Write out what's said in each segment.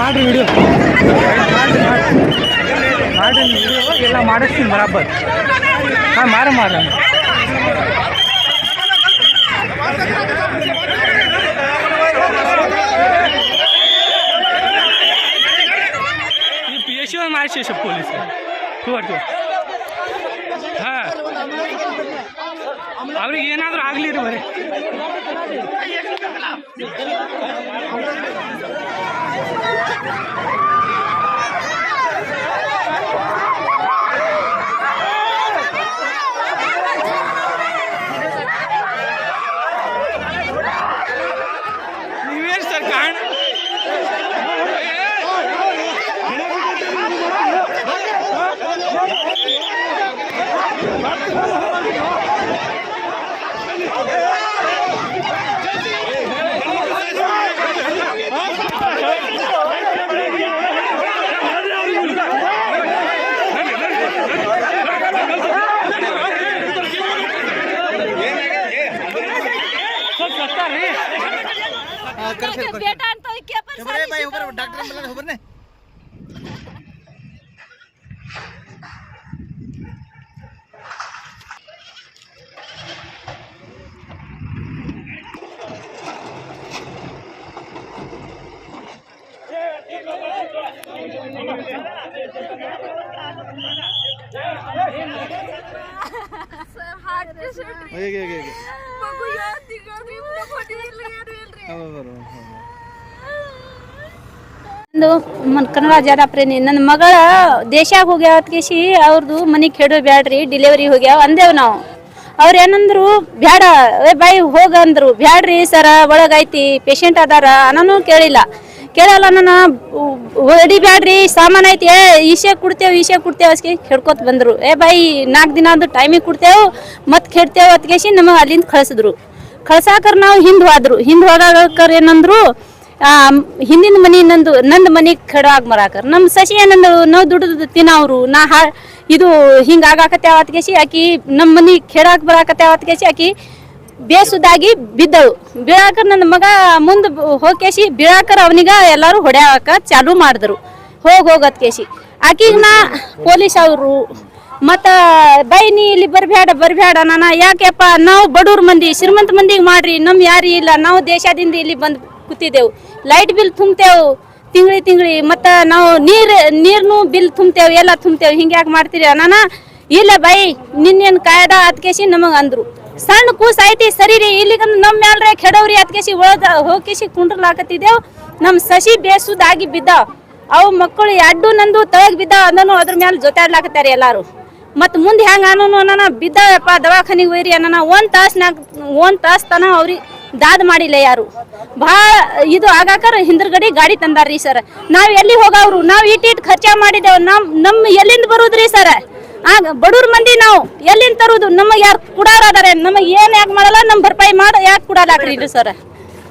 ಮಾಡ್ರಿ ವಿಡಿಯೋ ಮಾಡ್ರಿ ಮಾಡ್ರಿ ವಿಡಿಯೋ ಎಲ್ಲ ಮಾಡಿಸ್ತೀನಿ ಬರಾಬರ್ ಹಾಂ ಮಾರ ಮಾರ ಈ ಪಿ ಎಸ್ ಮಾಡಿಸಿ ಪೊಲೀಸ್ ತೋರ್ತು ಹಾಂ ಅವ್ರಿಗೆ ಏನಾದರೂ ಆಗಲಿ ರೀ ಬರೀ ನೀವೇನು कर कर बेटा तो क्या पर रे भाई ऊपर डॉक्टर मिलन ऊपर ने sir heart pressure okay okay okay. बाबू यार दिखा रही फ़ोटो ले ಕನ್ನಡ ಜಾರ ಪ್ರೇಮಿ ನನ್ನ ಮಗಳ ದೇಶಾಗ ಹೋಗ್ಯಾವ ಕೇಶಿ ಅವ್ರದ್ದು ಮನೆ ಕೆಡೋ ಬ್ಯಾಡ್ರಿ ಡಿಲಿವರಿ ಹೋಗ್ಯಾವ, ಅಂದೇವ್ ನಾವು. ಅವ್ರು ಏನಂದ್ರು, ಬ್ಯಾಡ, ಏ ಬಾಯಿ ಹೋಗ ಅಂದ್ರು. ಬ್ಯಾಡ್ರಿ ಸರ ಒಳಗೈತಿ ಪೇಷಂಟ್ ಅದಾರ. ಅನ್ನೋನು ಕೇಳಿಲ್ಲ. ಕೇಳಲ್ಲ ನನ್ನ ಹೊಡಿ ಬ್ಯಾಡ್ರಿ, ಸಾಮಾನ್ ಐತಿ, ಏ ಈಶೆ ಕೊಡ್ತೇವ್ ಈಶೆ ಕೊಡ್ತೇವ್ ಅಸ್ಕಿ. ಕೆಡ್ಕೊತ್ ಬಂದ್ರು. ಏ ಬಾಯಿ ನಾಲ್ಕು ದಿನ ಅಂದ್ರೆ ಟೈಮಿಗೆ ಕೊಡ್ತೇವ್ ಮತ್ ಕೆಡ್ತೇವ್ ಅತ್ಕೇಸಿ ನಮಗೆ ಅಲ್ಲಿಂದ ಕಳ್ಸಿದ್ರು. ಕಳ್ಸಾಕರ್ ನಾವು ಹಿಂದ್ ಹೋದ್ರು. ಹಿಂದ್ ಹೋದಾಗ ಏನಂದ್ರು ಹಿಂದಿನ ಮನಿ ನಂದು, ನಂದ್ ಮನಿ ಕೆಡಾಗ ಮರಾಕರ್. ನಮ್ಮ ಸಸಿ ಏನಂದ್ರು ನಾವು ದುಡ್ದು ತಿನ್ನವ್ರು, ನಾ ಹಾ, ಇದು ಹಿಂಗ ಆಗಾಕತ್ಯಾವ ಅತ್ಕೇಸಿ ಆಕಿ ನಮ್ಮ ಮನಿ ಕೆಡಾಕ್ ಬರಾಕತ್ಯಾವ ಅತ್ಕೇಸಿ ಆಕಿ ಬೇಸುದಾಗಿ ಬಿದ್ದಳು. ಬೀಳಾಕರ್ ನನ್ನ ಮಗ ಮುಂದೆ ಹೋಗ್ಕೇಸಿ ಬೀಳಾಕರ್ ಅವನಿಗ ಎಲ್ಲಾರು ಹೊಡ್ಯಾಕ ಚಾಲು ಮಾಡಿದ್ರು. ಹೋಗ್ ಹೋಗತ್ ಕೇಸಿ ಆಕಿಗ್ ನಾ ಪೊಲೀಸ್ ಅವರು ಮತ್ತ ಬೈ ನೀ ಇಲ್ಲಿ ಬರ್ಬೇಡ ಬರ್ಬೇಡ ನಾನ. ಯಾಕೆಪ್ಪ, ನಾವು ಬಡವ್ರ ಮಂದಿ, ಶ್ರೀಮಂತ ಮಂದಿಗೆ ಮಾಡ್ರಿ. ನಮ್ ಯಾರಿ ಇಲ್ಲ, ನಾವು ದೇಶದಿಂದ ಇಲ್ಲಿ ಬಂದ್ ಕೂತಿದ್ದೆವು. Light bill ತುಂಬ್ತೇವು ತಿಂಗಳಿ ತಿಂಗ್ಳಿ. ಮತ್ತ ನಾವು ನೀರ್, ನೀರ್ನು ಬಿಲ್ ತುಂಬ್ತೇವೆ, ಎಲ್ಲ ತುಂಬ್ತೇವೆ. ಹಿಂಗೆ ಯಾಕೆ ಮಾಡ್ತೀರಿ ನಾನ? ಇಲ್ಲ ಬೈ, ನಿನ್ನೇನ್ ಕಾಯ್ದ ಅದ್ಕೇಶಿ ನಮಗ್ ಅಂದ್ರು. ಸಣ್ಣ ಕೂಸ್ ಐತಿ, ಸರಿ ರೀ. ಇಲ್ಲಿಗಂದ್ ನಮ್ ಮ್ಯಾಲ್ರೆ ಕೆಡವ್ರಿ ಅದ್ಕೇಶಿ ಒಳದ ಹೋಗಿಸಿ ಕುಂಡ್ರಲಾಕತ್ತಿದ್ದೇವ್ ನಮ್ ಸಸಿ ಬೇಸುದಾಗಿ ಬಿದ್ದಾವ್. ಅವು ಮಕ್ಕಳು ಎಡ್ಡು ನಂದು ತಳಗ್ ಬಿದ್ದ ಅಂದನು ಅದ್ರ ಮ್ಯಾಲ ಜೊತಾಡ್ಲಾಕತ್ತಾರ ಎಲ್ಲಾರು. ಮತ್ ಮುಂದೆ ಹೆಂಗ ಅನ್ನೋನು ಅನ್ನ ಬಿದ್ದಾವಪ್ಪ ದವಾಖಾನಿಗೆ ಒಯ್ರಿ ಅನ್ನ ಒಂದ್ ತಾಸ್ನಾಗ, ಒಂದ್ ತಾಸ್ ತನ ಅವ್ರಿಗೆ ದಾದ್ ಮಾಡಿಲ್ಲ ಯಾರು. ಭಾಳ ಇದು ಆಗಾಕರ ಹಿಂದ್ರಗಡಿ ಗಾಡಿ ತಂದಾರ್ರಿ ಸರ್. ನಾವ್ ಎಲ್ಲಿ ಹೋಗವ್ರು? ನಾವ್ ಇಟ್ ಇಟ್ ಖರ್ಚ ಮಾಡಿದೇವ್. ನಮ್ ನಮ್ ಎಲ್ಲಿಂದ ಬರುದ್ರಿ ಸರ್? ಆಗ ಬಡವ್ರ ಮಂದಿ ನಾವು ಎಲ್ಲಿಂದ ತರುದು? ನಮಗ್ ಯಾರು ಕುಡಾರ ಅದಾರೆ ನಮಗ್ ಏನ್ ಯಾಕೆ ಮಾಡಲ್ಲ? ನಮ್ ಭರ್ಪಾಯಿ ಮಾಡ ಯಾಕೆ ಕುಡಾಲಾಕ್ರಿ ಸರ್?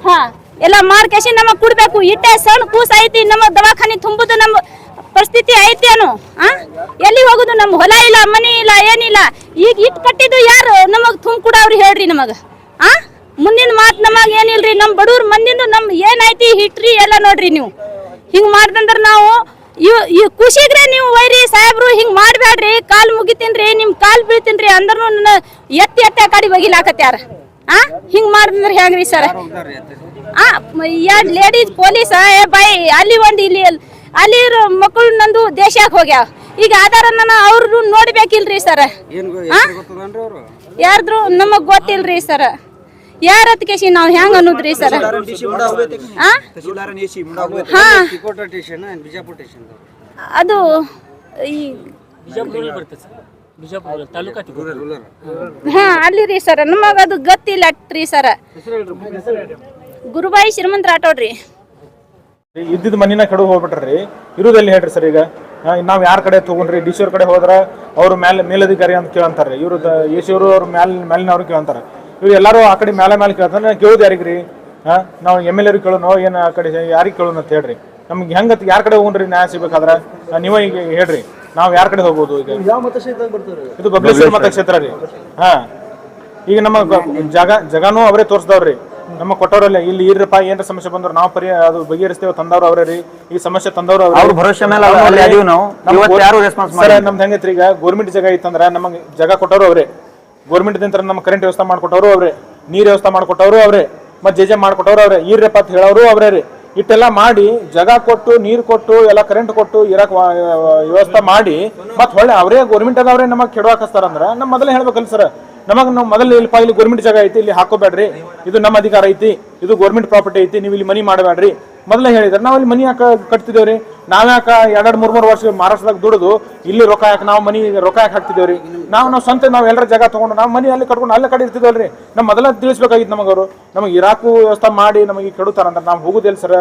ಹಾ, ಎಲ್ಲ ಮಾರ್ಕೇಶಿ ನಮಗ್ ಕುಡ್ಬೇಕು. ಇಟ್ಟೆ ಸಣ್ಣ ಕೂಸ ಐತಿ ನಮ್ಮ ದವಾಖಾನಿ ತುಂಬುದು ನಮ್ಮ ಪರಿಸ್ಥಿತಿ ಐತೇನು ಆ? ಎಲ್ಲಿ ಹೋಗುದು ನಮ್ಗೆ ಹೊಲ ಇಲ್ಲ, ಮನಿ ಇಲ್ಲ, ಏನಿಲ್ಲ. ಈಗ ಇಟ್ ಕಟ್ಟಿದ್ದು ಯಾರು? ನಮಗ್ ತುಂಬ ಕುಡಾವ್ರಿ ಹೇಳ್ರಿ ನಮಗ, ಆ? ಮುಂದಿನ ಮಾತ್ ನಮಗ್ ಏನಿಲ್ರಿ? ನಮ್ ಬಡವ್ರ ಮಂದಿಂದು ನಮ್ ಏನೈತಿ ಹಿಟ್ರಿ ಎಲ್ಲ ನೋಡ್ರಿ ನೀವು. ಹಿಂಗ್ ಮಾಡ್ದಂದ್ರ ನಾವು, ಇವ್, ಈ ಖುಷಿಗ್ರೆ ನೀವು ವೈರಿ ಸಾಹೇಬ್ರು, ಹಿಂಗ್ ಮಾಡ್ಬೇಡ್ರಿ ಕಾಲ್ ಮುಗಿತೀನ್ರಿ, ನಿಮ್ ಕಾಲ್ ಬೀಳ್ತೀನ್ರಿ ಅಂದ್ರೂ ನನ್ನ ಎತ್ತಿ ಎತ್ತಿ ಕಡೆ ಬಗಿಲಾಕತ್ಯಾರ ಆ? ಹಿಂಗ್ ಮಾಡಿದ್ರೆ ಹೆಂಗ್ರಿ ಸರ್? ಆ ಲೇಡೀಸ್ ಪೊಲೀಸ್ ಏ, ಬಾಯ್, ಅಲ್ಲಿ ಒಂದ್ ಇಲ್ಲಿ ಅಲ್ಲಿ ಮಕ್ಕಳು ನಂದು ದೇಶಕ್ಕೆ ಹೋಗ್ಯಾವ ಈಗ ಆಧಾರನ ಅವ್ರು ನೋಡ್ಬೇಕಿಲ್ರಿ ಸರ್. ಯಾರ್ದ್ರು ನಮಗ್ ಗೊತ್ತಿಲ್ರಿ ಸರ್. ಯಾರ ಕೇಸಿ ನಾವ್ ಹೆಂಗ್ ಅನ್ನೋದ್ರಿ ಸರ್? ಆ? ಹಾ. ಬಿಜಾಪುರ ಸ್ಟೇಷನ್ ಅದು ಈ ಹಾ ಅಲ್ಲಿ ರೀ ಸರ್. ನಮಗ ಅದು ಗೊತ್ತಿಲ್ಲ ರೀ ಸರ್. ಗುರುಬಾಯಿ ಶ್ರೀಮಂತ ರಾಠೋಡ್ರಿ ಇದ್ದಿದ್ ಮನಿನ ಕಡೆ ಹೋಗ್ಬಿಟ್ರಿ. ಇರುದಲ್ಲಿ ಹೇಳ್ರಿ ಸರ್ ಈಗ? ನಾವು ಯಾರ ಕಡೆ ತಗೊಂಡ್ರಿ? ಡಿ ಸಿ ಅವ್ರ ಕಡೆ ಹೋದ್ರ ಅವ್ರ ಮೇಲೆ ಮೇಲಧಿಕಾರಿ ಅಂತ ಕೇಳಂತಾರೆ ಇವರು ಎ ಸಿ ಅವರು ಅವ್ರ ಮ್ಯಾಲ ಮೇಲಿನವ್ರು ಕೇಳಂತಾರೆ. ಇವ್ರು ಎಲ್ಲರೂ ಆ ಕಡೆ ಮೇಲೆ ಮೇಲೆ ಕೇಳ್ತಾರ. ಕೇಳೋದು ಯಾರಿಗ್ರಿ? ಹಾ ನಾವು ಎಂ ಎಲ್ ಎರು ಕೇಳೋನು ಏನ್ ಆ ಕಡೆ ಯಾರಿಗೆ ಕೇಳೋಣ ಅಂತ ಹೇಳ್ರಿ. ನಮ್ಗೆ ಹೆಂಗ ಯಾರ ಕಡೆ ಹೋಗ್ರಿ ನ್ಯಾಯ ಸಿಗ್ಬೇಕಾದ್ರ? ನೀವೇ ಈಗ ಹೇಳ್ರಿ. ನಾವ್ ಯಾರ ಕಡೆ ಹೋಗ್ಬೋದು ಈಗ? ಇದು ಬಬ್ಲೇಶ್ವರ ಮತಕ್ಷೇತ್ರ ರೀ. ಹಾ. ಈಗ ನಮ್ಮ ಜಾಗ ಜಗಾನು ಅವರೇ ತೋರಿಸ್ದವ್ರಿ. ನಮ್ಮ ಕೊಟ್ಟವರಲ್ಲೇ ಇಲ್ಲಿ ಇರ್ರಪ್ಪ ಏನ್ರ ಸಮಸ್ಯೆ ಬಂದ್ರು ನಾವು ಪರಿ ಅದು ಬಗೆಹರಿಸ್ತೇವೆ ತಂದವ್ರು ಅವ್ರ ರೀ. ಈ ಸಮಸ್ಯೆ ತಂದವ್ರು ಅವ್ರ ಅವ್ರ ಭರೋಸೆ ಮೇಲೆ ಅವ್ರು ಅಲ್ಲಿ ಅದೀವಿ ನಾವು. ಇವತ್ತು ಗೌರ್- ಯಾರು response ಸರ್ ನಮ್ದು ಹೆಂಗೈತ್ರಿ ಈಗ ಗೋರ್ಮೆಂಟ್ ಜಾಗ ಇತ್ತಂದ್ರೆ ನಮಗೆ ಜಾಗ ಕೊಟ್ಟವರು ಅವ್ರೆ. ಗೋರ್ಮೆಂಟ್ ದಿಂತ್ರ ನಮ್ಮ ಕರೆಂಟ್ ವ್ಯವಸ್ಥೆ ಮಾಡ್ಕೊಟ್ಟವರು ಅವ್ರೆ. ನೀರ್ ವ್ಯವಸ್ಥೆ ಮಾಡ್ಕೊಟ್ಟವರು ಅವ್ರೆ. ಮತ್ತೆ ಜೆ ಜೆ ಮಾಡ್ಕೊಟ್ಟವ್ರು ಅವ್ರೆ. ಈರ್ರಪ್ಪ ಅಂತ ಹೇಳೋರು ಅವರೇ ರೀ. ಇಟ್ಟೆಲ್ಲ ಮಾಡಿ ಜಾಗ ಕೊಟ್ಟು ನೀರ್ ಕೊಟ್ಟು ಎಲ್ಲ ಕರೆಂಟ್ ಕೊಟ್ಟು ಇರಕ್ ವ- ವ್ಯವಸ್ಥೆ ಮಾಡಿ ಮತ್ತೆ ಹೊಳ್ಳೆ ಅವರೇ ಗೋರ್ಮೆಂಟ್ ಅದವ್ರೆ ನಮಗ್ ಕೆಡವಾಕ್ ಹಚ್ತಾರಂದ್ರ ನಮ್ ಮೊದಲೇ ಹೇಳ್ಬೇಕಲ್ಲ ಸರ್. ನಮಗ್ ನಾವು ಮೊದಲು ಇಲ್ಲಿ ಇಲ್ಲಿ ಗೋರ್ಮೆಂಟ್ ಜಾಗ ಐತಿ, ಇಲ್ಲಿ ಹಾಕೋಬೇಡ್ರಿ. ಇದು ನಮ್ಮ ಅಧಿಕಾರ ಐತಿ, ಇದು ಗೋರ್ಮೆಂಟ್ ಪ್ರಾಪರ್ಟಿ ಐತಿ, ನೀವು ಇಲ್ಲಿ ಮನಿ ಮಾಡಬೇಡ್ರಿ. ಮೊದಲೇ ಹೇಳಿದ್ರೆ, ನಾವು ಇಲ್ಲಿ ಮನಿ ಹಾಕ ಕಟ್ತಿದೇವ್ರಿ ನಾವ್ಯಾಕ ಎರಡೆರಡು ಮೂರ್, ಮೂರು ವರ್ಷ ಮಹಾರಾಷ್ಟ್ರದಾಗ ದುಡಿದು, ಇಲ್ಲಿ ರೊಕ್ಕ ಯಾಕೆ ನಾವು ಮನಿ ರೊಕ್ಕ ಯಾಕೆ ಹಾಕ್ತಿದೇವ್ರಿ ನಾವು ನಾವು ಸ್ವಂತ, ನಾವು ಎಲ್ಲರ ಜಾಗ ತಗೊಂಡು, ನಾವು ಮನಿ ಅಲ್ಲಿ ಕಟ್ಕೊಂಡು ಅಲ್ಲೇ ಕಡೆ ಇರ್ತಿದ್ವಲ್ರಿ ನಮ್ಮ ಮೊದಲ ತಿಳಿಸ್ಬೇಕಾಗಿತ್ತು ನಮಗೆ ಅವರು ನಮಗೆ ಇರಾಕು ವ್ಯವಸ್ಥೆ ಮಾಡಿ ನಮಗೆ ಕೆಡುತ್ತಾರಂತ, ನಾವು ಹೋಗುದಿಲ್ಲ ಸರ್.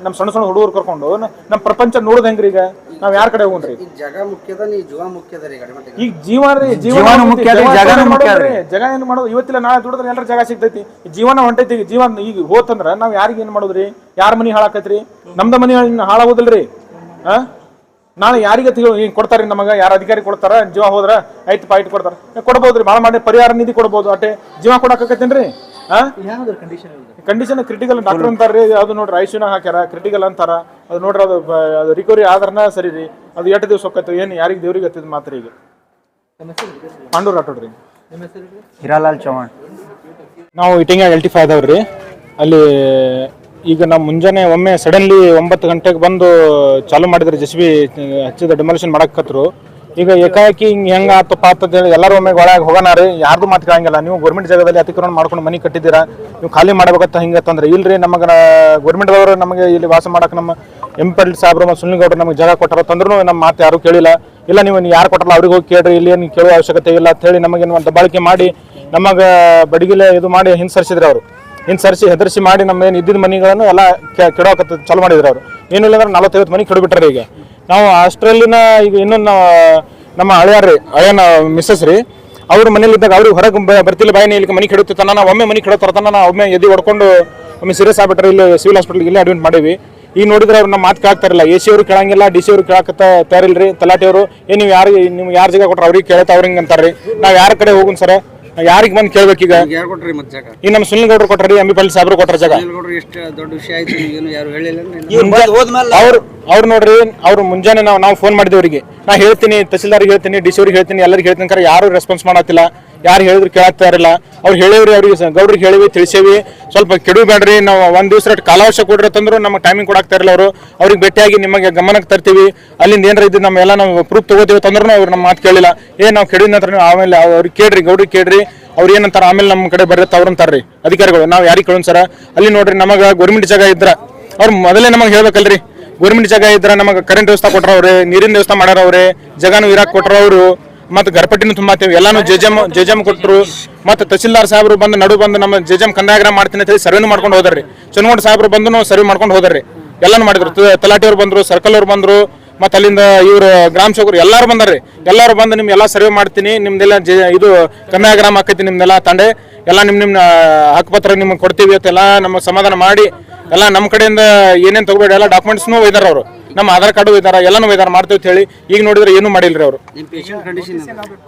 ನಮ್ಮ ಸಣ್ಣ ಸಣ್ಣ ಹುಡುಗರು ಕರ್ಕೊಂಡು ನಮ್ ನಮ್ಮ ಪ್ರಪಂಚ ನೋಡೋದ್ ಹೆಂಗ್ರಿ ಈಗ? ನಾವ್ ಯಾರ ಕಡೆ ಹೋಗ್ರಿ ಈ ಜಗ ಮುಖ್ಯದ ನೀ ಜೀವ ಮುಖ್ಯದ ರೀ ಈಗ ಜೀವನ ರೀ ಜೀವನ ಮುಖ್ಯ ರೀ, ಜಗನೂ ಮುಖ್ಯ ರೀ. ಜಗ ಏನ್ ಮಾಡೋದು? ಇವತ್ತಿಲ್ಲ ನಾಳೆ ದುಡಿದ್ರೆ ಎಲ್ಲರ ಜಗ ಸಿಗ್ತೈತಿ. ಈ ಜೀವನ ಹೊಂಟೈತಿ ಈಗ ಜೀವನ ಈಗ ಹೋತಂದ್ರ ನಾವ್ ಯಾರಿಗೆ ಏನ್ ಮಾಡೋದ್ರಿ? ಯಾರ ಮನಿ ಹಾಳಾಕತ್ರಿ? ನಮ್ದ ಮನಿ ಹಾಳಾಗೋದಿಲ್ರಿ? ಹಾ? ನಾಳೆ ಯಾರಿಗೆ ತಿಳಿ ಕೊಡ್ತಾರ್ರಿ ನಮಗ? ಯಾರ ಅಧಿಕಾರಿ ಕೊಡ್ತಾರ? ಜೀವ ಹೋದ್ರ ಐತ್ ಪಾಯಿಂಟ್ ಕೊಡ್ತಾರ. ಏ, ಕೊಡ್ಬೋದ್ರಿ ಭಾಳ ಮಾಡಿ ಪರಿಹಾರ ನಿಧಿ ಕೊಡ್ಬೋದು ಅಟ್ಟೆ ಜೀವ ಕೊಡಾಕತ್ತೇನ್ರಿ ಕಂಡೀಷನ್ ಇದೆ ಕಂಡೀಷನ್ ಕ್ರಿಟಿಕಲ್ ಡಾಕ್ಟರ್ ಅಂತಾರ್ರಿ ಅದು ನೋಡ್ರಿ ಐಸಿನ ಹಾಕ್ಯಾರ ಕ್ರಿಟಿಕಲ್ ಅಂತಾರ. ಅದು ನೋಡ್ರಿ ಅದು ಅದು ರಿಕವರಿ ಆದ್ರನ ಸರಿ ರೀ. ಅದು ಎಷ್ಟು ದಿವಸ ಹೋಗತ್ತೆ ಏನು ಯಾರಿಗೆ ದೇವ್ರಿಗೆ ಹತ್ತಿದ್ ಮಾತ್ರ ಈಗ? ಪಾಂಡೂರ್ ಆಟೋಡ್ರಿ. ಹಿರಾಲಾಲ್ ಚೌಹಾಣ್. ನಾವು ಇಟಿಂಗ್ ಎಲ್ ಟಿ ಫೈವ್ ಅದಾವ್ರಿ. ಅಲ್ಲಿ ಈಗ ನಾವು ಮುಂಜಾನೆ ಒಮ್ಮೆ ಸಡನ್ಲಿ ಒಂಬತ್ತು ಗಂಟೆಗೆ ಬಂದು ಚಾಲು ಮಾಡಿದ್ರೆ ಜೆ ಸಿ ಬಿ ಹಚ್ಚಿದ ಡೆಮಾಲಿಷನ್ ಮಾಡಕತ್ರು ಈಗ ಏಕಾಏಕಿ ಹಿಂಗ್ ಹೆಂಗ ಆತಪ್ಪ ಅಂತ ಹೇಳಿ ಎಲ್ಲರೂ ಒಮ್ಮೆ ಒಳಗೆ ಹೋಗೋಣ ರೀ. ಯಾರ್ದು ಮಾತು ಕೇಳಂಗಿಲ್ಲ. ನೀವು ಗೌರ್ಮೆಂಟ್ ಜಾಗದಲ್ಲಿ ಅತಿಕ್ರಮಣ ಮಾಡ್ಕೊಂಡು ಮನೆ ಕಟ್ಟಿದ್ದೀರಾ? ನೀವು ಖಾಲಿ ಮಾಡ್ಬೇಕಂತ ಹಿಂಗತ್ತಂದ್ರೆ ಇಲ್ರಿ, ನಮಗೆ ಗೌರ್ಮೆಂಟ್ದವರು ನಮಗೆ ಇಲ್ಲಿ ವಾಸ ಮಾಡಕ್ಕೆ ನಮ್ಮ ಎಂ ಪಿ ಸಾಹೇಬ್ರು ಮತ್ತು ಸುನಿಲ್ ಗೌಡ್ರು ನಮಗೆ ಜಾಗ ಕೊಟ್ಟಾರ ತಂದ್ರೂ ನಮ್ಮ ಮಾತು ಯಾರು ಕೇಳಿಲ್ಲ. ಇಲ್ಲ, ನೀವು ಯಾರು ಕೊಟ್ಟಲ್ಲ ಅವ್ರಿಗೆ ಹೋಗಿ ಕೇಳ್ರಿ. ಇಲ್ಲಿ ಏನು ಕೇಳುವ ಅವಶ್ಯಕತೆ ಇಲ್ಲ ಅಂತ ಹೇಳಿ ಒಂದು ದಬ್ಬಾಳಿಕೆ ಮಾಡಿ ನಮಗೆ ಬಡಿಗಿಲೆ ಇದು ಮಾಡಿ ಹಿಂಸರಿಸಿದ್ರು ಅವರು. ಹಿಂಸರಿಸಿ ಹೆದರಿಸಿ ಮಾಡಿ ನಮ್ಮ ಏನು ಇದ್ದಿದ್ದ ಮನೆಗಳನ್ನು ಎಲ್ಲ ಕೆಡೋಕತ್ತ ಚಾಲು ಮಾಡಿದ್ರು ಅವರು. ಏನಿಲ್ಲ ಅಂದ್ರೆ ನಲವತ್ತೈವತ್ತು ಮನೆ ಕೆಡಬಿಟ್ರೆ ಈಗ. ನಾವು ಅಷ್ಟರಲ್ಲಿನ ಈಗ ಇನ್ನೊಂದು ನಮ್ಮ ಹಳೆಯಾರ್ರಿ ಹಳೆಯನ ಮಿಸ್ಸಸ್ ರೀ, ಅವ್ರ ಮನೇಲಿ ಇದ್ದಾಗ ಅವ್ರಿಗೆ ಹೊರಗೆ ಬರ್ತಿಲ್ಲ, ಬಾಯಿನ ಇಲ್ಲಿ ಮನೆ ಕೆಡುತ್ತಿತ್ತಾನ ನಾವು ಒಮ್ಮೆ ಮನೆ ಕೆಡೋತರತನ ನಾವು ಒಮ್ಮೆ ಎದಿ ಹೊಡ್ಕೊಂಡು ಒಮ್ಮೆ ಸೀರಿಯಸ್ ಆಗ್ಬಿಟ್ರೆ ಇಲ್ಲಿ ಸಿವಿಲ್ ಹಾಸ್ಪಿಟಲ್ಗೆ ಇಲ್ಲೇ ಅಡ್ಮಿಟ್ ಮಾಡೀವಿ ಈಗ ನೋಡಿದ್ರೆ ಅವ್ರು ಮಾತು ಕೇಳ್ತಾರಿಲ್ಲ ಎ ಸಿ ಅವರು ಕೇಳಂಗಿಲ್ಲ ಡಿ ಸಿ ಅವರು ಕೇಳಕತ್ತ ತಯಾರಿಲ್ರಿ, ತಲಾಟಿ ಅವರು, ಏ, ನೀವು ಯಾರು ನೀವು ಯಾರು ಜಾಗ ಕೊಟ್ಟರೆ ಅವ್ರಿಗೆ ಕೇಳ್ತಾ ಅವ್ರಿಗೆ ಅಂತಾರ್ರಿ. ನಾವು ಯಾರ ಕಡೆ ಹೋಗುನ್ ಸರ? ಯಾರಿಗೆ ಬಂದು ಕೇಳ್ಬೇಕೀಗ? ಯಾರು ಕೊಟ್ರಿ ಮತ್ತೆ ಜಾಗ? ಈ ನಮ್ಮ ಸುನಿಲ್ ಗೌಡ್ರು ಕೊಟ್ರಿ ಎಂ ಬಿ ಪಲ್ಲಿ ಸಾಹೇಬ್ರು ಕೊಟ್ರ ಜಾಗ. ಅವ್ರ ಎಷ್ಟು ದೊಡ್ಡ ವಿಷಯ ಆಯ್ತು ಏನು ಯಾರು ಹೇಳಿಲ್ಲ ಅವ್ರು ಅವ್ರು ನೋಡ್ರಿ ಅವ್ರು ಮುಂಜಾನೆ ನಾವು ನಾವು ಫೋನ್ ಮಾಡಿದ್ವಿ ಅವರಿಗೆ ನಾ ಹೇಳ್ತೀನಿ ತಹಸೀಲ್ದಾರ್ಗೆ ಹೇಳ್ತೀನಿ ಡಿ ಸಿ ಅವ್ರಿಗೆ ಹೇಳ್ತೀನಿ ಎಲ್ಲರಿಗೆ ಹೇಳ್ತೀನಿ ಕರೆ ಯಾರು ರೆಸ್ಪಾನ್ಸ್ ಮಾಡತ್ತಿಲ್ಲ. ಯಾರು ಹೇಳಿದ್ರು ಕೇಳತ್ತಾ ಇರಲ್ಲ. ಅವ್ರು ಹೇಳಿವ್ರಿ ಅವ್ರಿಗೆ ಗೌಡ್ರಿಗೆ ಹೇಳಿವಿ, ತಿಳಿಸೇವಿ. ಸ್ವಲ್ಪ ಕೆಡು ಬೇಡ್ರಿ ನಾವು ಒಂದು ದಿವಸ ಕಾಲಾವಶ ಕೊಡ್ರಿ ತಂದ್ರು ನಮಗೆ ಟೈಮಿಂಗ್ ಕೊಡಾಕ್ತಾ ಇರಲ್ಲ ಅವರು. ಅವ್ರಿಗೆ ಭೇಟಿಯಾಗಿ ನಿಮಗೆ ಗಮನಕ್ಕೆ ತರ್ತೀವಿ. ಅಲ್ಲಿಂದ ಏನಾರ ಇದ್ದು ನಮ್ಮ ಎಲ್ಲ ನಾವು ಪ್ರೂಫ್ ತಗೋತೀವಿ ತಂದ್ರು ಅವ್ರು ನಮ್ಮ ಮಾತು ಕೇಳಿಲ್ಲ. ಏ, ನಾವು ಕೆಡಿದ ನಂತರ ನೀವು ಆಮೇಲೆ ಅವ್ರಿಗೆ ಕೇಳ್ರಿ, ಗೌಡ್ರಿಗೆ ಕೇಳ್ರಿ. ಅವ್ರು ಏನಂತಾರೆ ಆಮೇಲೆ ನಮ್ಮ ಕಡೆ ಬರ್ರಿ ಅವ್ರು ತರ್ರಿ ಅಧಿಕಾರಿಗಳು, ನಾವು ಯಾರಿಗೆ ಕೇಳೋಣ ಸರ? ಅಲ್ಲಿ ನೋಡ್ರಿ ನಮಗೆ ಗೌರ್ಮೆಂಟ್ ಜಾಗ ಇದ್ರ. ಅವ್ರು ಮೊದಲೇ ನಮಗೆ ಹೇಳ್ಬೇಕಲ್ರಿ. ಗೌರ್ಮೆಂಟ್ ಜಾಗ ಇದ್ರ ನಮಗೆ ಕರೆಂಟ್ ವ್ಯವಸ್ಥೆ ಕೊಟ್ರವ್ರೆ, ನೀರಿನ ವ್ಯವಸ್ಥೆ ಮಾಡ್ಯಾರವ್ರೆ ಜಗಾನು ಇರಾಕ್ ಕೊಟ್ರವ್ರು. ಮತ್ತೆ ಗರ್ಪಟ್ಟಿನ ತುಂಬಾತೇವೆ ಎಲ್ಲಾನು ಜೆಜಮ್ ಜೆಜಮ್ ಕೊಟ್ಟರು ಮತ್ತೆ ತಹಸೀಲ್ದಾರ್ ಸಾಹೇಬರು ಬಂದು ನಡು ಬಂದು ನಮ್ಮ ಜೆಜಮ್ ಕಂದಾಗ್ರಾಮ ಮಾಡ್ತೀನಿ ಅಂತ ಹೇಳಿ ಸರ್ವೆನು ಮಾಡ್ಕೊಂಡು ಹೋದ್ರಿ ಚನ್ನಗೊಂಡ ಸಾಹೇಬರು ಬಂದು ಸರ್ವೆ ಮಾಡ್ಕೊಂಡು ಹೋದ್ರಿ ಎಲ್ಲಾನು ಮಾಡಿದ್ರು. ತ- ತಲಾಟಿ ಅವ್ರು ಬಂದ್ರು, ಸರ್ಕಲ್ ಅವ್ರು ಬಂದ್ರು. ಮತ್ತೆ ಅಲ್ಲಿಂದ ಇವರು ಗ್ರಾಮ ಸೇವಕರು ಎಲ್ಲರೂ ಬಂದಾರ್ರಿ. ಎಲ್ಲಾರು ಬಂದು ನಿಮ್ ಎಲ್ಲಾ ಸರ್ವೆ ಮಾಡ್ತೀನಿ. ನಿಮ್ದೆಲ್ಲ ಜ ಇದು ಗ್ರಾಮ ಆಕೈತಿ ನಿಮ್ದೆಲ್ಲ ತಂಡೆ. ಎಲ್ಲ ನಿಮ್ ನಿಮ್ ಹಕ್ಕುಪತ್ರ ನಿಮ್ಗೆ ಕೊಡ್ತೀವಿ ಅಂತ ಎಲ್ಲ ನಮ್ಮ ಸಮಾಧಾನ ಮಾಡಿ. ಎಲ್ಲ ನಮ್ಮ ಕಡೆಯಿಂದ ಏನೇನು ತಗೋಬೇಡ ಎಲ್ಲ ಡಾಕ್ಯುಮೆಂಟ್ಸ್ನು ಒಯ್ದಾರ ಅವರು. ನಮ್ಮ ಆಧಾರ್ ಕಾರ್ಡು ಒಯ್ದಾರ ಎಲ್ಲನೂ ಒಯ್ದಾರ ಮಾಡ್ತೀವಿ ಅಂತ ಹೇಳಿ ಈಗ ನೋಡಿದ್ರೆ ಏನು ಮಾಡಿಲ್ರಿ ಅವರು. ನಿಮ್ಮ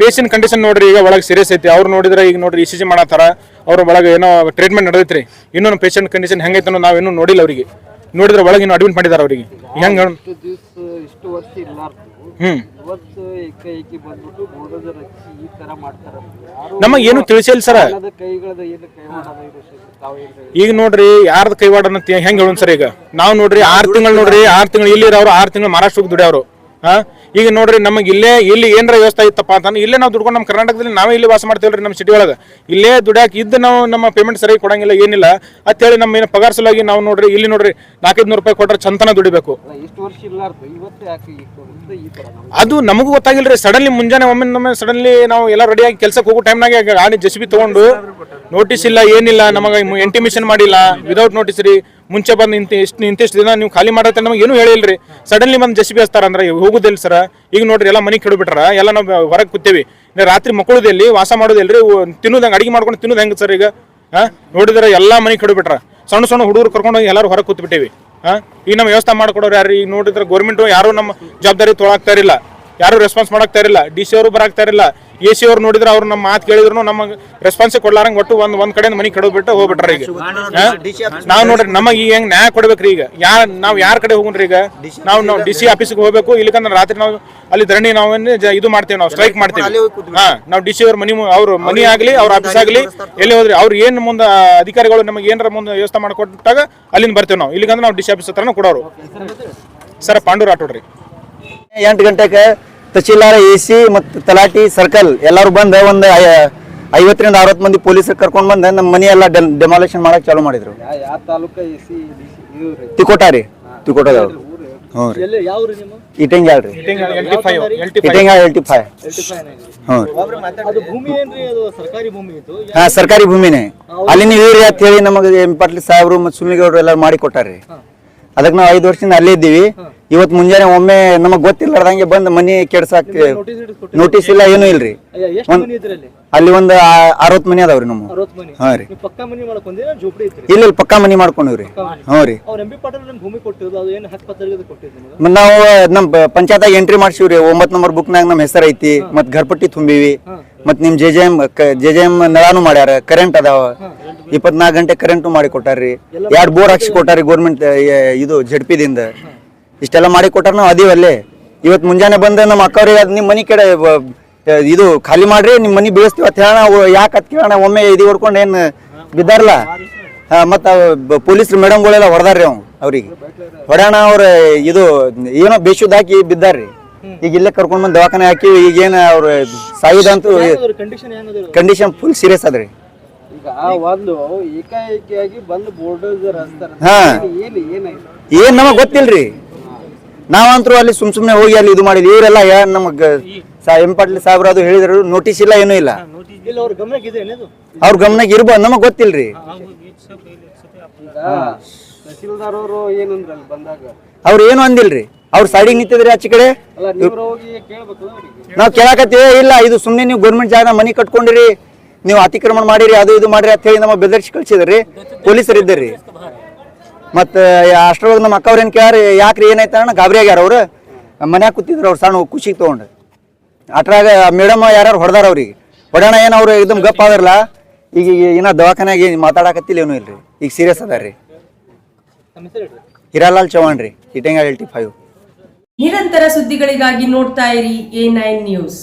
ಪೇಷಂಟ್ ಕಂಡೀಷನ್ ನೋಡ್ರಿ ಈಗ ಒಳಗೆ ಸೀರಿಯಸ್ ಐತಿ. ಅವ್ರು ನೋಡಿದ್ರೆ ಈಗ ನೋಡ್ರಿ ಇ ಸಿ ಜಿ ಮಾಡತ್ತಾರ. ಅವ್ರ ಒಳಗೆ ಏನೋ ಟ್ರೀಟ್ಮೆಂಟ್ ನಡೆದೈತ್ರಿ. ಇನ್ನೊಂದು ಪೇಷಂಟ್ ಕಂಡೀಷನ್ ಹೆಂಗೈತೆ ನಾವು ನಾವೇನು ನೋಡಿಲ್ಲ ಅವರಿಗೆ. ನೋಡಿದ್ರೆ ಒಳಗೆ ಇನ್ನು ಅಡ್ಮಿಟ್ ಮಾಡಿದಾರೆ ಅವರಿಗೆ. ಹೆಂಗ ಇಷ್ಟು ವರ್ಷ ಇರ್ಲಾರ್ದು ಹ್ಮ್. ಇವತ್ತು ಏಕಾಏಕಿ ಬಂದ್ಬಿಟ್ಟು ಬುಲ್ಡೋಜರ್ ಹಚ್ಚಿ ಈ ತರ ಮಾಡ್ತಾರ ಏನು ತಿಳಿಸಿಲ್ಲ ಸರ್. ಅನ್ನದ ಕೈಗಳದ ಏನು ಕೈವಾಡ ಮಾಡೋದ ಇರೋ ತಾವು ಏನ್ ಹೇಳಿ ಈಗ ನೋಡ್ರಿ ಯಾರ್ದ ಕೈವಾಡ ಅಂತ ಹೆಂಗ್ ಹೇಳೋಣ ಸರ್ ಈಗ? ನಾವು ನೋಡ್ರಿ ಆರ್ ತಿಂಗಳು ನೋಡ್ರಿ ಆರ್ ತಿಂಗಳು ಇಲ್ಲಿ ಅವ್ರು ಆರ್ ತಿಂಗಳು ಮಹಾರಾಷ್ಟ್ರಕ್ಕೆ ದುಡಿಯವ್ರು. ಹಾ ಈಗ ನೋಡ್ರಿ ನಮಗೆ ಇಲ್ಲೇ ಇಲ್ಲಿ ಏನರ ವ್ಯವಸ್ಥೆ ಇತ್ತಪ್ಪ ಅಂತಂದ್ರೆ ಇಲ್ಲೇ ನಾವು ದುಡ್ಕೊಂಡು ನಮ್ಮ ಕರ್ನಾಟಕದಲ್ಲಿ ನಾವೇ ಇಲ್ಲಿ ವಾಸ ಮಾಡ್ತೀವ್ರಿ ನಮ್ಮ ಸಿಟಿ ಒಳಗೆ. ಇಲ್ಲೇ ದುಡ್ಯಾಕ ಇದ್ದು ನಾವು ನಮ್ಮ ಪೇಮೆಂಟ್ ಸರಿಯಾಗಿ ಕೊಡಂಗಿಲ್ಲ ಏನಿಲ್ಲ. ಅಂತೇಳಿ ನಮ್ಮ ಏನು ಪಗಾರ ಸಲುವಾಗಿ ನಾವು ನೋಡ್ರಿ ಇಲ್ಲಿ ನೋಡ್ರಿ ನಾಲ್ಕೈದು ನೂರು ರೂಪಾಯಿ ಕೊಟ್ಟರೆ ಚಂತನ ದುಡಿಬೇಕು. ಅದು ನಮಗೂ ಗೊತ್ತಾಗಿಲ್ರಿ ಸಡನ್ಲಿ ಮುಂಜಾನೆ ಒಮ್ಮೆ ನಮ್ಮ ಸಡನ್ಲಿ ನಾವು ಎಲ್ಲ ರೆಡಿಯಾಗಿ ಕೆಲಸಕ್ಕೆ ಹೋಗೋ ಟೈಮ್ನಾಗೆ ಗಾಡಿ ಜೆಸಿಬಿ ತೊಗೊಂಡು ತಗೊಂಡು ನೋಟಿಸ್ ಇಲ್ಲ ಏನಿಲ್ಲ ನಮಗೆ ಎಂಟಿಮೇಷನ್ ಮಾಡಿಲ್ಲ. ವಿದೌಟ್ ನೋಟಿಸ್ ರೀ ಮುಂಚೆ ಬಂದು ಇಂತ ಇಷ್ಟು ಇಂತಿಷ್ಟು ದಿನ ನೀವು ಖಾಲಿ ಮಾಡತ್ತೆ ನಮಗೆ ಏನು ಹೇಳಿಲ್ರಿ. ಸಡನ್ಲಿ ಬಂದು ಜೆಸಿಬಿ ಹಚ್ತಾರ ಅಂದ್ರೆ ಹೋಗುದಿಲ್ಲ ಸರ್. ಈಗ ನೋಡ್ರಿ, ಎಲ್ಲ ಮನೆ ಕೆಡಬಿಟ್ರ. ಎಲ್ಲ ನಾವು ಹೊರಗೆ ಕೂತೇವಿ. ರಾತ್ರಿ ಮಕ್ಕಳದಲ್ಲಿ ವಾಸ ಮಾಡೋದಿಲ್ರಿ? ತಿನ್ನೋದಂಗೆ ಅಡಿಗೆ ಮಾಡ್ಕೊಂಡು ತಿನ್ನೋದು ಹೆಂಗೆ ಸರ್ ಈಗ? ಹಾ ನೋಡಿದ್ರೆ ಎಲ್ಲ ಮನೆ ಕೆಡಬಿಟ್ರ. ಸಣ್ಣ ಸಣ್ಣ ಹುಡುಗರು ಕರ್ಕೊಂಡು ಹೋಗಿ ಎಲ್ಲರೂ ಹೊರಗೆ ಕೂತ್ಬಿಟ್ಟೇವಿ. ಹಾಂ ಹಾ ಈಗ ನಮ್ಮ ವ್ಯವಸ್ಥೆ ಮಾಡ್ಕೊಡೋರು ಯಾರು ಈಗ ನೋಡಿದ್ರೆ ಗೌರ್ಮೆಂಟು ಯಾರು ನಮ್ಮ ಜವಾಬ್ದಾರಿ ತೊಳಾಗ್ತಾ ಇರಲಿಲ್ಲ. ಯಾರು ರೆಸ್ಪಾನ್ಸ್ ಮಾಡಕ್ ಇರಲಿಲ್ಲ. ಡಿ ಸಿ ಅವರು ಬರಾಕ್ತಾ ಇರಲಿಲ್ಲ. ಎ ಸಿ ಅವ್ರು ನೋಡಿದ್ರೆ ಅವ್ರು ನಮ್ಮ ಮಾತು ಕೇಳಿದ್ರು ನಮಗ್ ರೆಸ್ಪಾನ್ಸ್ ಕೊಡ್ಲಾರಂಗ್ ಒಟ್ಟು ಒಂದ್ ಒಂದ್ ಕಡೆ ಮನಿ ಕಡದ್ ಬಿಟ್ಟು ಹೋಗ್ಬಿಟ್ರ ಈಗ? ನಾವ್ ನೋಡ್ರಿ ನಮಗೆ ಈಗ ಹೆಂಗ್ ನ್ಯಾಯ ಕೊಡ್ಬೇಕ್ರಿ ಈಗ? ಯಾ ನಾವ್ ಯಾರ ಕಡೆ ಹೋಗ್ರಿ ಈಗ? ನಾವು ನಾವು ಡಿ ಸಿ ಆಫೀಸ್ಗೆ ಹೋಗ್ಬೇಕು ಇಲ್ಲಿಕಂದ್ರೆ ರಾತ್ರಿ ನಾವು ಅಲ್ಲಿ ಧರಣಿ ನಾವು ಇದು ಮಾಡ್ತೇವೆ ನಾವು ಸ್ಟ್ರೈಕ್ ಮಾಡ್ತೇವೆ. ಹಾ ನಾವು ಡಿ ಸಿ ಅವ್ರ ಮನಿ ಅವ್ರ ಮನಿ ಆಗ್ಲಿ ಅವ್ರ ಆಫೀಸ್ ಆಗ್ಲಿ ಎಲ್ಲಿ ಹೋದ್ರಿ? ಅವ್ರ ಏನ್ ಮುಂದೆ ಅಧಿಕಾರಿಗಳು ನಮಗೆ ಏನಾರ ಮುಂದೆ ವ್ಯವಸ್ಥೆ ಮಾಡ್ಕೊಟ್ಟಾಗ ಅಲ್ಲಿಂದ ಬರ್ತೇವೆ ನಾವು. ಇಲ್ಲಿಗಂದ್ರೆ ನಾವು ಡಿ ಸಿ ಆಫೀಸ್ ಹತ್ರನೂ ಕೊಡೋರು. ಸರ್ ಪಾಂಡೂರ್ ರಾಠೋಡ್ರಿ ಎಂಟು ಗಂಟೆಗೆ ತಹಶೀಲ್ದಾರ ಎ ಸಿ ಮತ್ತು ತಲಾಟಿ ಸರ್ಕಲ್ ಎಲ್ಲರೂ ಬಂದು ಒಂದು ಐವತ್ತರಿಂದ ಅರವತ್ತು ಮಂದಿ ಪೊಲೀಸರು ಕರ್ಕೊಂಡು ಬಂದು ನಮ್ಮ ಮನೆ ಎಲ್ಲ ಡೆಮಾಲೇಷನ್ ಮಾಡಕ್ಕೆ ಚಾಲೂ ಮಾಡಿದ್ರು. ಯಾ- ಯಾವ ತಾಲೂಕ ಎ ಸಿ ಇದು ರೀ? ತಿಕೋಟ ರೀ. ತಿಕೋಟದವ್ರು ಹ್ಞೂ ರೀ. ಎಲ್ಲಿ ಯಾವ ರೀ. ನಿಮ್ಮ ಇಟಂಗ್ಯಾಳ ರೀ. ಎಲ್ ಟಿ ಫೈವ್ ಹ್ಞೂ ಅದು ಭೂಮಿ ಏನ್ರಿ? ಅದು ಸರ್ಕಾರಿ ಭೂಮಿ ಇದು? ಹಾಂ ಸರ್ಕಾರಿ ಭೂಮಿನೇ. ಅಲ್ಲಿ ನೀವು ಇವ್ರಿ ಅಂತ ಹೇಳಿ ನಮಗೆ ಎಂ ಪಾಟೀಲ್ ಸಾಹೇಬರು ಮತ್ತು ಸುಮ್ಮಿಗೌಡರು ಎಲ್ಲ ಮಾಡಿ ಕೊಟ್ಟಾರ್ರಿ. ಅದಕ್ಕೆ ನಾವು ಐದು ವರ್ಷದಿಂದ ಅಲ್ಲೇ ಇದ್ದೀವಿ. ಇವತ್ತು ಮುಂಜಾನೆ ಒಮ್ಮೆ ನಮಗೆ ಗೊತ್ತಿಲ್ಲದಂಗೆ ಬಂದು ಮನೆ ಕೆಡ್ಸಾಕ್ ನೋಟಿಸ್ ಇಲ್ಲ ಏನು ಇಲ್ರಿ. ಅಲ್ಲಿ ಒಂದ್ ಒಂದು ಮನಿ ಅದಾವ್ರಿ ನಮ್ಮ ಹಾಂ ರೀ. ಇಲ್ಲ ಇಲ್ಲಿ ಪಕ್ಕಾ ಮನಿ ಮಾಡ್ಕೊಂಡಿವ್ರಿ. ಹ್ಞೂ ರೀ. ನಿಮ್ ನಾವು ನಮ್ಮ ಪಂಚಾಯತ್ ಎಂಟ್ರಿ ಮಾಡ್ಸಿವ್ರಿ. ಒಂಬತ್ ನಂಬರ್ ಬುಕ್ನಾಗ ನಮ್ಮ ಹೆಸರು ಐತಿ ಮತ್ ಘರ್ಪಟ್ಟಿ ತುಂಬಿವಿ ಮತ್ ನಿಮ್ J J M J J M ನಳಾನು ಮಾಡ್ಯಾರ ಕರೆಂಟ್ ಅದಾವ. ಇಪ್ಪತ್ನಾಲ್ಕು ಗಂಟೆ ಕರೆಂಟು ಮಾಡಿ ಕೊಟ್ಟಾರ್ರಿ ಎರಡು ಬೋರ್ ಹಾಕ್ಸಿ ಕೊಟ್ಟಾರಿ ಗೋರ್ಮೆಂಟ್ ಇದು ದಿಂದ. ಇಷ್ಟೆಲ್ಲ ಮಾಡಿ ಕೊಟ್ಟರು ನಾವು ಅಲ್ಲಿ ಅಲ್ಲೇ ಇವತ್ತು ಮುಂಜಾನೆ ಬಂದು ನಮ್ಮ ಅಕ್ಕವ್ರಿಗೆ ಅದು ನಿಮ್ಮ ಮನೆ ಕಡೆ ಇದು ಖಾಲಿ ಮಾಡ್ರಿ ನಿಮ್ಮ ಮನೆ ಬೇಯಿಸ್ತೀವಿ ಅಂತ ಹೇಳೋಣ ಯಾಕೆ ಅಂತ ಕೇಳೋಣ ಒಮ್ಮೆ ಇದು ಹೊಡ್ಕೊಂಡು ಏನು ಬಿದ್ದಾರಲ್ಲ? ಮತ್ತು ಪೊಲೀಸ್ ಮೇಡಮ್ಗಳೆಲ್ಲ ಹೊಡೆದಾರ್ರಿ ಅವ್ನು ಅವ್ರಿಗೆ. ಹೊಡ್ಯಾಣ ಅವ್ರ ಇದು ಏನೋ ಬೇಶುದ್ ಹಾಕಿ ಬಿದ್ದಾರ್ರಿ. ಈಗ ಇಲ್ಲೇ ಕರ್ಕೊಂಡು ಬಂದು ದವಾಖಾನೆ ಹಾಕಿ ಈಗೇನು ಅವ್ರು ಸಾಯಿದಂತೂ ಕಂಡೀಷನ್ ಫುಲ್ ಸೀರಿಯಸ್ ಅದ್ರಿ. ಏನ್ ನಮಗ್ ಗೊತ್ತಿಲ್ರಿ. ನಾವಂತರೂ ಅಲ್ಲಿ ಸುಮ್ ಸುಮ್ನೆ ಹೋಗಿ ಅಲ್ಲಿ ಇದು ಮಾಡಿದ್ವಿ. ಇವರೆಲ್ಲ ನಮಗೆ ನಮಗ್ ಸಾ ಎಂ ಪಾಟೀಲ್ ಸಾಹೇಬ್ರ ಅದು ಹೇಳಿದ್ರು ನೋಟಿಸ್ ಇಲ್ಲ ಏನೂ ಇಲ್ಲ. ಇಲ್ಲ. ಅವ್ರ ಗಮನಕ್ಕೆ ಇರ್ಬೋದು ನಮಗ್ ಗೊತ್ತಿಲ್ರಿ. ಅವರು ಏನಂದ್ರ ಅಲ್ಲಿ ಬಂದಾಗ? ಅವ್ರು ಏನು ಅಂದಿಲ್ರಿ? ಅವ್ರ ಸೈಡಿಗೆ ನಿಂತಿದ್ರಿ ಆಚೆ ಕಡೆ? ಅಲ್ಲ ನೀವು ಹೋಗಿ ಕೇಳ್ಬೇಕಲ್ಲ ನಾವು ಕೇಳಕತ್ತೀವಿ ಇಲ್ಲ ಇದು ಸುಮ್ಮನೆ ನೀವು ಗೌರ್ಮೆಂಟ್ ಜಾಗ ಮನಿ ಕಟ್ಕೊಂಡಿರಿ ನೀವು ಅತಿಕ್ರಮಣ ಮಾಡಿರಿ ಅದು ಇದು ಮಾಡಿರಿ ಅಂತ ಹೇಳಿ ನಮ್ಮ ಬೆದರ್ಸಿ ಕಳ್ಸಿದ್ರಿ. ಪೊಲೀಸರು ಇದ್ದರಿ ಮತ್ತು ಅಷ್ಟರೊಳಗೆ ನಮ್ಮ ಅಕ್ಕವ್ರು ಏನು ಯಾಕೆ ಯಾಕ್ರಿ ಏನಾಯ್ತು ಅಣ್ಣ, ಗಾಬರಿ ಆಗ್ಯಾರ ಅವ್ರು. ಮನ್ಯಾಗ ಕೂತಿದ್ರು ಅವ್ರು ಸಣ್ಣ ಖುಷಿಗೆ ತೊಗೊಂಡು. ಅಟ್ರಾಗ ಮೇಡಮ್ ಯಾರು ಹೊಡೆದಾರ ಅವ್ರಿಗೆ. ಹೊಡೋಣ ಏನು ಅವ್ರು ಇದಮ್ ಗಪ್ ಆದ್ರಲ್ಲ, ಈಗ ಏನೋ ದವಾಖಾನ್ಯಾಗ ಮಾತಾಡಕತ್ತಿಲ್ಲ ಏನೂ ಇಲ್ರಿ. ಈಗ ಸೀರಿಯಸ್ ಅದಾರ ರೀ ಹಿರಾಲಾಲ್ ಚೌಹಾಣ್ ರೀ ಇಟೆಂಗ್ ಟಿ ಫೈವ್ ನಿರಂತರ ಸುದ್ದಿಗಳಿಗಾಗಿ ನೋಡ್ತಾ ಇರಿ ಎ ನೈನ್ ನ್ಯೂಸ್